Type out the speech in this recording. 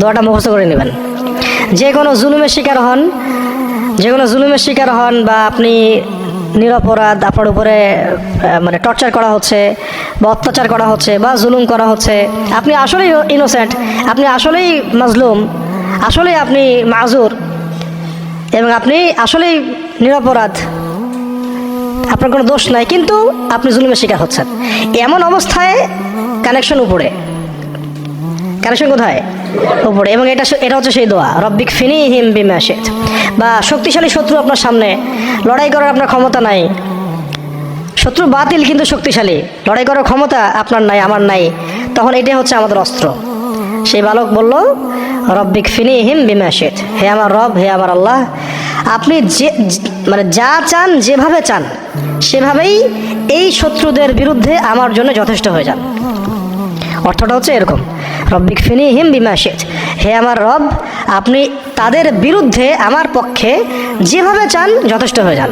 দোয়াটা মুখস্থ করে নেবেন। যে কোনো জুলুমের শিকার হন যে কোনো জুলুমের শিকার হন বা আপনি নিরপরাধ, আপনার উপরে মানে টর্চার করা হচ্ছে বা অত্যাচার করা হচ্ছে বা জুলুম করা হচ্ছে, আপনি আসলেই ইনোসেন্ট আপনি আসলেই মাজলুম, আসলেই আপনি মাজুর এবং আপনি আসলেই নিরপরাধ, আপনার কোনো দোষ নাই, কিন্তু আপনি জুলুমের শিকার হচ্ছেন। এমন অবস্থায় কানেকশন উপরে কানেকশন কোথায়? উপরে। এবং এটা এটা হচ্ছে সেই দোয়া। রব্বিক ফিনি হিম বিমাশিত বা শক্তিশালী শত্রু আপনার সামনে। লড়াই করার আপনার ক্ষমতা নাই। শত্রু বাতিল কিন্তু শক্তিশালী। লড়াই করার ক্ষমতা আপনার নাই, আমার নাই। তখন এটাই হচ্ছে আমাদের অস্ত্র। সেই বালক বলল, রব্বিক ফিনি হিম বিমাশিত হে আমার রব, হে আমার আল্লাহ, আপনি যে মানে যা চান, যেভাবে চান, সেভাবেই এই শত্রুদের বিরুদ্ধে আমার জন্য যথেষ্ট হয়ে যান। অর্থটা হচ্ছে এরকম। রব্বিক ফিনি হিম বিমাশেজ হে আমার রব, আপনি তাদের বিরুদ্ধে আমার পক্ষে যেভাবে চান যথেষ্ট হয়ে যান।